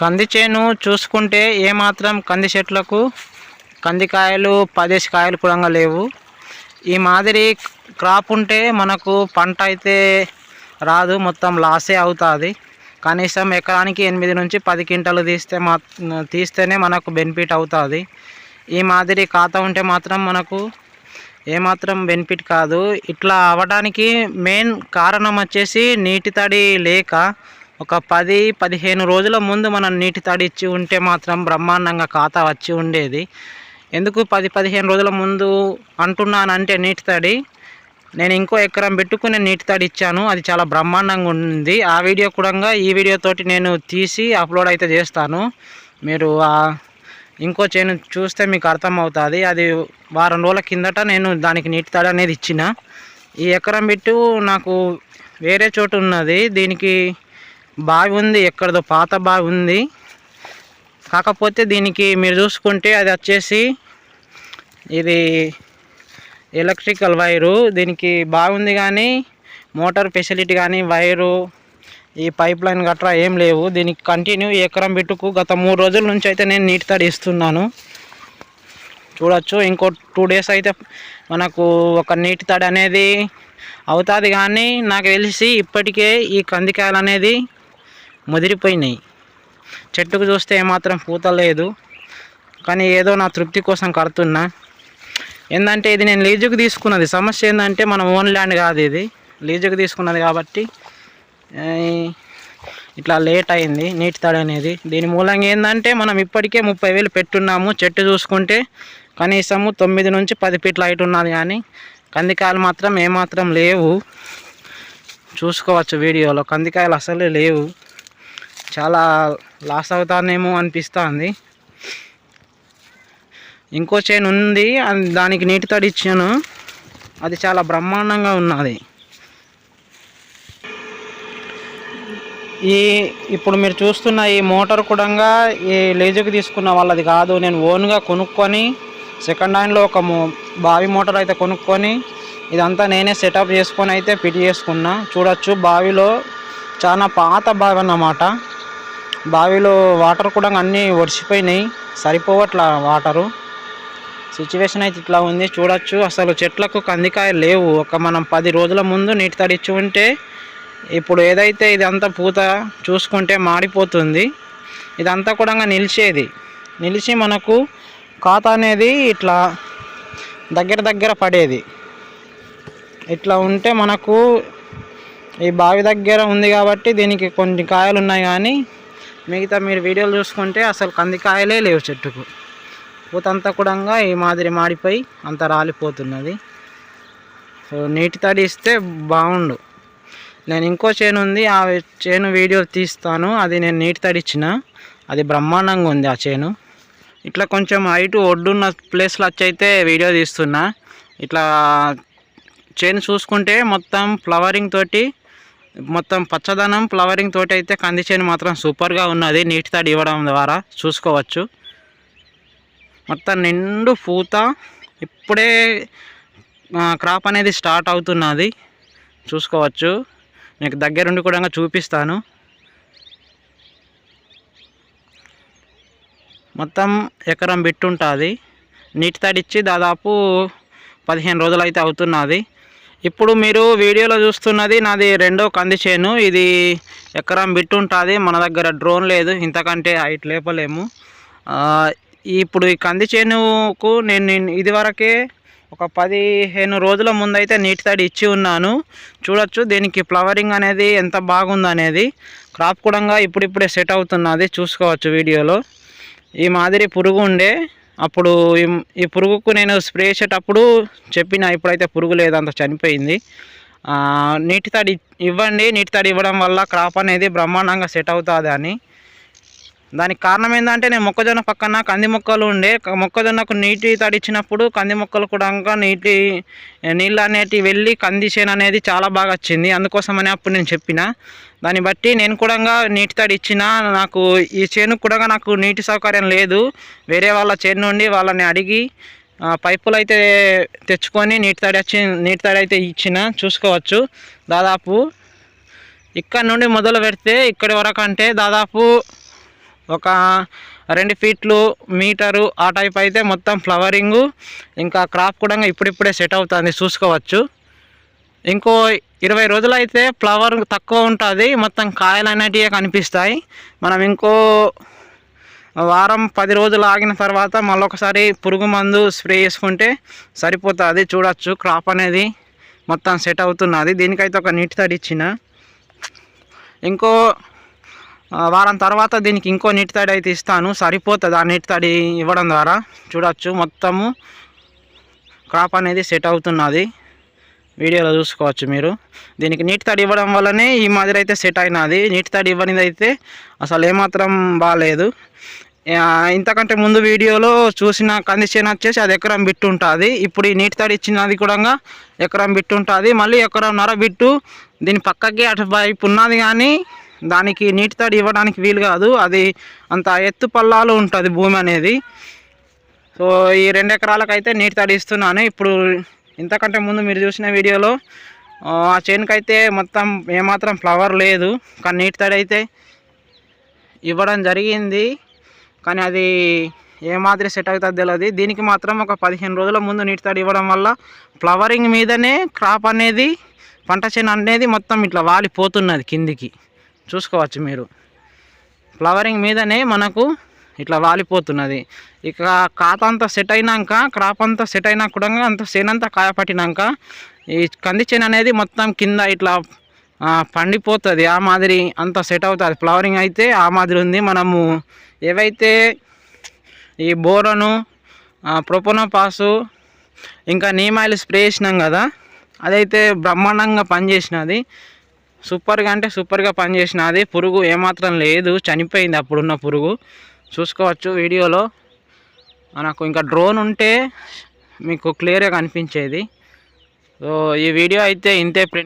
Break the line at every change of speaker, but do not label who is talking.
కంది చేను చూసుకుంటే ఏమాత్రం కంది చెట్లకు కందికాయలు పదేసి కాయలు కూడా లేవు. ఈ మాదిరి క్రాప్ ఉంటే మనకు పంట అయితే రాదు మొత్తం లాసే అవుతుంది. కనీసం ఎకరానికి ఎనిమిది నుంచి పది క్వింటాలు తీస్తే మా తీస్తేనే మనకు బెనిఫిట్ అవుతుంది. ఈ మాదిరి ఖాతా ఉంటే మాత్రం మనకు ఏమాత్రం బెనిఫిట్ కాదు. ఇట్లా అవ్వడానికి మెయిన్ కారణం వచ్చేసి నీటి తడి లేక ఒక పది పదిహేను రోజుల ముందు మనం నీటి తడి ఇచ్చి ఉంటే మాత్రం బ్రహ్మాండంగా ఖాతా వచ్చి ఉండేది. ఎందుకు పది పదిహేను రోజుల ముందు అంటున్నానంటే నీటి తడి? నేను ఇంకో ఎకరం పెట్టుకుని నీటి తడి ఇచ్చాను. అది చాలా బ్రహ్మాండంగా ఉంది. ఆ వీడియో కూడా ఈ వీడియోతోటి నేను తీసి అప్లోడ్ అయితే చేస్తాను. మీరు ఇంకో చేను చూస్తే మీకు అర్థమవుతుంది. అది వారం రోజుల కిందట నేను దానికి నీటి తడి అనేది ఇచ్చిన. ఈ ఎకరం పెట్టు నాకు వేరే చోటు ఉన్నది. దీనికి బావి ఉంది ఎక్కడదో పాత బావి ఉంది కాకపోతే దీనికి మీరు చూసుకుంటే అది వచ్చేసి ఇది ఎలక్ట్రికల్ వైరు. దీనికి బాగుంది కానీ మోటార్ ఫెసిలిటీ కానీ వైరు ఈ పైప్ లైన్ గట్రా ఏం లేవు. దీనికి కంటిన్యూ ఎకరం బిట్టుకు గత మూడు రోజుల నుంచి అయితే నేను నీటి తడి ఇస్తున్నాను. చూడొచ్చు ఇంకో టూ డేస్ అయితే మనకు ఒక నీటి తడి అనేది అవుతుంది కానీ నాకు తెలిసి ఇప్పటికే ఈ కందికాయలు అనేది ముదిరిపోయినాయి. చెట్టుకు చూస్తే ఏమాత్రం పూత లేదు. కానీ ఏదో నా తృప్తి కోసం కడుతున్నా. ఏంటంటే ఇది నేను లీజుకు తీసుకున్నది. సమస్య ఏంటంటే మన ఓన్ ల్యాండ్ కాదు ఇది. లీజుకు తీసుకున్నది కాబట్టి ఇట్లా లేట్ అయింది నీటి తడి అనేది. దీని మూలంగా ఏంటంటే మనం ఇప్పటికే ముప్పై వేలు పెట్టున్నాము చెట్టు చూసుకుంటే. కనీసము తొమ్మిది నుంచి పది ఫీట్ల హైట్ ఉన్నది కానీ కందికాయలు మాత్రం ఏమాత్రం లేవు. చూసుకోవచ్చు వీడియోలో. కందికాయలు అసలు లేవు. చాలా లాస్ అవుతానేమో అనిపిస్తుంది. ఇంకో చైన్ ఉంది దానికి నీటి తడి ఇచ్చాను. అది చాలా బ్రహ్మాండంగా ఉన్నది. ఈ ఇప్పుడు మీరు చూస్తున్న ఈ మోటార్ కూడా ఈ లేజుకి తీసుకున్న వాళ్ళది కాదు. నేను ఓన్గా కొనుక్కొని సెకండ్ హ్యాండ్లో ఒక మో- బావి మోటార్ అయితే కొనుక్కొని ఇదంతా నేనే సెటప్ చేసుకొని అయితే ఫిట్ చేసుకున్నా. చూడొచ్చు బావిలో చాలా పాత బావి అన్నమాట. బావిలో వాటర్ కూడా అన్నీ ఒడిసిపోయినాయి. సరిపోవట్లా వాటరు? సిచ్యువేషన్ అయితే ఇట్లా ఉంది. చూడొచ్చు. అసలు చెట్లకు కందికాయలు లేవు. ఒక మనం పది రోజుల ముందు నీటి తడిచి ఉంటే ఇప్పుడు ఏదైతే ఇదంతా పూత చూసుకుంటే మాడిపోతుంది. ఇదంతా కూడా నిలిచేది. నిలిచి మనకు కాత అనేది ఇట్లా దగ్గర దగ్గర పడేది. ఇట్లా ఉంటే మనకు ఈ బావి దగ్గర ఉంది కాబట్టి దీనికి కొన్ని కాయలు ఉన్నాయి కానీ మిగతా మీరు వీడియోలు చూసుకుంటే అసలు కందికాయలే లేవు చెట్టుకు. పూతంతా కూడా ఈ మాదిరి మాడిపోయి అంత రాలిపోతున్నది. సో నీటి తడి ఇస్తే బాగుండు. నేను ఇంకో చేను ఉంది ఆ చేను వీడియో తీస్తాను. అది నేను నీటి తడిచ్చిన అది బ్రహ్మాండంగా ఉంది ఆ చేను. ఇట్లా కొంచెం హైట్ ఒడ్డున్న ప్లేస్లో వచ్చైతే వీడియో తీస్తున్నా. ఇట్లా చేను చూసుకుంటే మొత్తం ఫ్లవరింగ్ తోటి మొత్తం పచ్చదనం ఫ్లవరింగ్ తోటి అయితే కంది చేను మాత్రం సూపర్గా ఉన్నది. నీటి తడి ఇవ్వడం ద్వారా చూసుకోవచ్చు. మొత్తం నిండు పూత. ఇప్పుడే క్రాప్ అనేది స్టార్ట్ అవుతున్నది. చూసుకోవచ్చు. మీకు దగ్గరుండి కూడా చూపిస్తాను. మొత్తం ఎకరం బిట్టుంటుంది నీటి తడిచ్చి దాదాపు పదిహేను రోజులు అయితే అవుతున్నది. ఇప్పుడు మీరు వీడియోలో చూస్తున్నది నాది రెండో కంది చేను. ఇది ఎకరం బిట్టు ఉంటుంది. మన దగ్గర డ్రోన్ లేదు. ఇంతకంటే హైట్ లేపలేము. ఇప్పుడు ఈ కంది చేనుకు నేను ఇదివరకే ఒక పదిహేను రోజుల ముందైతే నీటి తడి ఇచ్చి ఉన్నాను. చూడొచ్చు దీనికి ఫ్లవరింగ్ అనేది ఎంత బాగుందనేది. క్రాప్ కూడా ఇప్పుడిప్పుడే సెట్ అవుతున్నది. చూసుకోవచ్చు వీడియోలో. ఈ మాదిరి పురుగు ఉండే అప్పుడు ఈ- పురుగుకు నేను స్ప్రే చేసేటప్పుడు చెప్పిన ఇప్పుడైతే పురుగు లేదంత చనిపోయింది. నీటి తడి ఇవ్వండి నీటి తడి ఇవ్వడం వల్ల క్రాప్ అనేది బ్రహ్మాండంగా సెట్ అవుతుంది అని. దానికి కారణం ఏంటంటే నేను మొక్కజొన్న పక్కన కంది మొక్కలు ఉండే మొక్కజొన్నకు నీటి తడిచ్చినప్పుడు కంది మొక్కలు కూడా ఇంకా నీటి నీళ్ళు అనేటివి వెళ్ళి కంది చేను అనేది చాలా బాగా వచ్చింది. అందుకోసమని అప్పుడు నేను చెప్పిన. దాన్ని బట్టి నేను కూడా నీటి తడి ఇచ్చిన నాకు ఈ చేను కూడా నాకు నీటి సౌకర్యం లేదు. వేరే వాళ్ళ చేను నుండి వాళ్ళని అడిగి పైపులు అయితే తెచ్చుకొని నీటి తడి వచ్చి నీటి తడి అయితే ఇచ్చిన చూసుకోవచ్చు. దాదాపు ఇక్కడ నుండి మొదలు పెడితే ఇక్కడి వరకు అంటే దాదాపు ఒక రెండు ఫీట్లు మీటరు ఆ టైప్ అయితే మొత్తం ఫ్లవరింగు ఇంకా క్రాప్ కూడా ఇప్పుడిప్పుడే సెట్ అవుతుంది. చూసుకోవచ్చు. ఇంకో ఇరవై రోజులు అయితే ఫ్లవర్ తక్కువ ఉంటుంది. మొత్తం కాయలు అనేటివి కనిపిస్తాయి. మనం ఇంకో వారం పది రోజులు ఆగిన తర్వాత మళ్ళీ ఒకసారి పురుగు మందు స్ప్రే చేసుకుంటే సరిపోతుంది. చూడొచ్చు క్రాప్ అనేది మొత్తం సెట్ అవుతున్నది. దీనికైతే ఒక నీటి తడి ఇచ్చిన. ఇంకో వారం తర్వాత దీనికి ఇంకో నీటి తడి అయితే ఇస్తాను. సరిపోతుంది ఆ నీటి తడి ఇవ్వడం ద్వారా. చూడొచ్చు మొత్తము క్రాప్ అనేది సెట్ అవుతున్నది. వీడియోలో చూసుకోవచ్చు మీరు. దీనికి నీటి తడి ఇవ్వడం వల్లనే ఈ మాదిరి అయితే సెట్ అయినది. నీటి తడి ఇవ్వనిది అయితే అసలు ఏమాత్రం బాగాలేదు ఇంతకంటే ముందు వీడియోలో చూసిన కండిషన్ వచ్చేసి అది ఎకరం బిట్టు ఉంటుంది. ఇప్పుడు ఈ నీటి తడి ఇచ్చినది కూడా ఎకరం బిట్టు ఉంటుంది. మళ్ళీ ఎకరంన్నర బిట్టు దీని పక్కకి అటు వైపు ఉన్నది కానీ దానికి నీటి తడి ఇవ్వడానికి వీలు కాదు. అది అంత ఎత్తు పల్లాలు ఉంటుంది భూమి అనేది. సో ఈ రెండు ఎకరాలకు అయితే నీటి తడి ఇస్తున్నాను. ఇప్పుడు ఇంతకంటే ముందు మీరు చూసిన వీడియోలో ఆ చేనుకైతే అయితే మొత్తం ఏమాత్రం ఫ్లవర్ లేదు కానీ నీటి తడి అయితే ఇవ్వడం జరిగింది. కానీ అది ఏ సెట్ అవుతుంది తెలియదు దీనికి మాత్రం ఒక పదిహేను రోజుల ముందు నీటి తడి ఇవ్వడం వల్ల ఫ్లవరింగ్ మీదనే క్రాప్ అనేది పంట చేను అనేది మొత్తం ఇట్లా వాలిపోతున్నది కిందికి. చూసుకోవచ్చు మీరు. ఫ్లవరింగ్ మీదనే మనకు ఇట్లా వాలిపోతున్నది. ఇక కాత అంతా సెట్ అయినాక క్రాప్ అంతా సెట్ అయినా కూడా అంత చేనంతా కాయ పట్టినాక ఈ కంది చేను అనేది మొత్తం కింద ఇట్లా పండిపోతుంది. ఆ మాదిరి అంత సెట్ అవుతుంది. ఫ్లవరింగ్ అయితే ఆ మాదిరి ఉంది. మనము ఏవైతే ఈ బోరను ప్రొపోనోపాసు ఇంకా నీమాయిల్ స్ప్రే చేసినాం కదా అదైతే బ్రహ్మాండంగా పనిచేసినది. సూపర్గా అంటే సూపర్గా పనిచేసినది. పురుగు ఏమాత్రం లేదు. చనిపోయింది అప్పుడున్న పురుగు. చూసుకోవచ్చు వీడియోలో. నాకు ఇంకా డ్రోన్ ఉంటే మీకు క్లియర్గా కనిపించేది. సో ఈ వీడియో అయితే ఇంతే. ప్రింట్